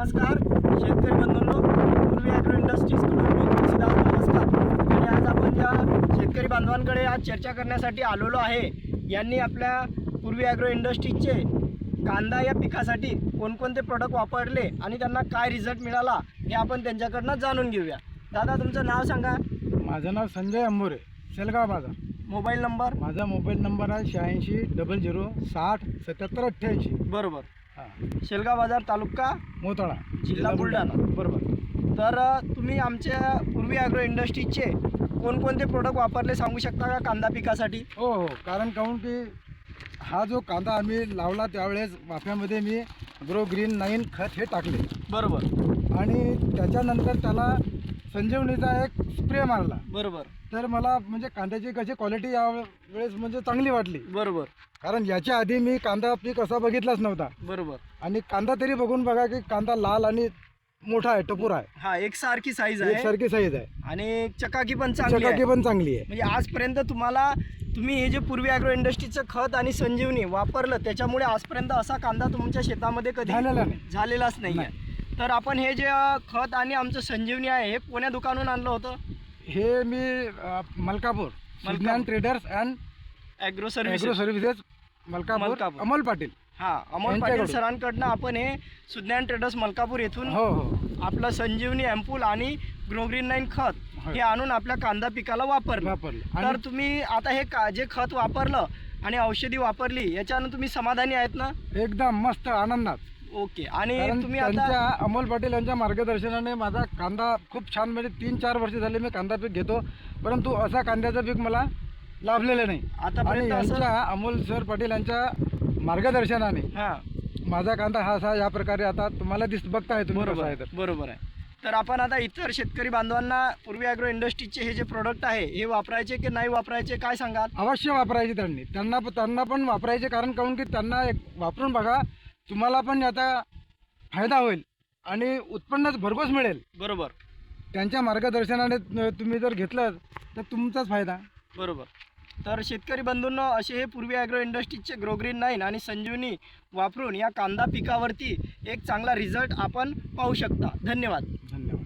नमस्कार. शेतकरी बंधूंनो पूर्वी ॲग्रो इंडस्ट्रीजकडून मी तुळशीदास नमस्कार. आणि आज आपण ज्या शेतकरी बांधवांकडे आज चर्चा करण्यासाठी आलेलो आहे यांनी आपल्या पूर्वी ॲग्रो इंडस्ट्रीजचे कांदा या पिकासाठी कोणकोणते प्रोडक्ट वापरले आणि त्यांना काय रिझल्ट मिळाला हे आपण त्यांच्याकडनं जाणून घेऊया. दादा तुमचं नाव सांगा. माझं नाव संजय अंबोरे शेलगाव बाजार. Mobile number? माझा मोबाईल नंबर आहे शहाऐंशी डबल झिरो साठ सत्याहत्तर अठ्ठ्याऐंशी. बरोबर. शेलगाव बाजार तालुका मोताळा. जिल्हा बुलढाणा. बरोबर. तर तुम्ही आमच्या पूर्वी ॲग्रो इंडस्ट्रीजचे कोणकोणते प्रोडक्ट वापरले सांगू शकता का कांदा पिकासाठी? हो हो. कारण काहून की हा जो कांदा आम्ही लावला त्यावेळेस वाफ्यामध्ये मी ग्रो ग्रीन नाईन खत हे टाकले. बरोबर. आणि त्याच्यानंतर त्याला संजीवनीचा एक स्प्रे मारला. बरोबर. तर मला म्हणजे कांद्याची कशी क्वालिटी यावेळेस म्हणजे चांगली वाटली. बरोबर. कारण याच्या आधी मी कांदा पीक असा बघितलाच नव्हता. बरोबर. आणि कांदा तरी बघून बघा की कांदा लाल आणि मोठा आहे टपूर आहे. हा एकसारखी साईज आहे. एकसारखी साईज आहे. आणि चकाकी पण चांगली चकाकी पण चांगली आहे. म्हणजे आजपर्यंत तुम्हाला तुम्ही हे जे पूर्वी ॲग्रो इंडस्ट्रीचं खत आणि संजीवनी वापरलं त्याच्यामुळे आजपर्यंत असा कांदा तुमच्या शेतामध्ये कधी झालेला नाही. झालेलाच नाही. आहे तर आपण हे जे अ, खत आणि आमचं संजीवनी आहे हे कोण्या दुकानून आणलं होतं? हे मी अ, Malkapur. Vigyan traders and agro service agro services Malkapur. Malkapur. Amol Patil. हा अमोल पाटील यांच्याकडून. सरांकडनं आपण हे सुज्ञान ट्रेडर्स मलकापूर येथून हो हो. आपलं संजीवनी अँपूल आणि ग्रोग्रीन नाईन खत होय. हे आणून आपल्या कांदा पिकाला वापरलं. वापरले. तर आणि तुम्ही आता हे का जे खत वापरलं आणि औषधी वापरली याच्यानं तुम्ही समाधानी आहेत ना? एकदम मस्त आनंदात. ओके. आणि कारण तुम्ही आता अमोल पाटील यांच्या मार्गदर्शनाने माझा कांदा खूप छान म्हणजे तीन चार वर्ष झाले मी कांदा पीक घेतो. परंतु असा कांद्याचं पीक मला लाभलेलं नाही. आणि आतापर्यंत असं यांच्या अमोल सर पाटील यांच्या मार्गदर्शनाने हा. माझा कांदा हा असा या प्रकारे आता तुम्हाला दिस बघताय तुम्ही कसा बरोबर आहे तर. बरोबर आहे. तर आपण आता इतर शेतकरी बांधवांना पूर्वी ॲग्रो इंडस्ट्रीचे हे जे प्रोडक्ट आहे हे वापरायचे की नाही वापरायचे काय सांगाल? अवश्य वापरायचे त्यांनी. त्यांना त्यांना पण वापरायचे कारण काहून की त्यांना एक वापरून बघा तुम्हाला पण याचा फायदा होईल आणि उत्पन्न भरघोस मिळेल. बरोबर. त्यांच्या मार्गदर्शनाने तुम्ही जर घेतलं तर तुमचाच फायदा. बरोबर. तर शेतकरी बंधूंनो असे हे पूर्वी ॲग्रो इंडस्ट्रीजचे ग्रोग्रीन नाईन आणि संजीवनी वापरून या कांदा पिकावरती एक चांगला रिझल्ट आपण पाहू शकता. धन्यवाद. धन्यवाद.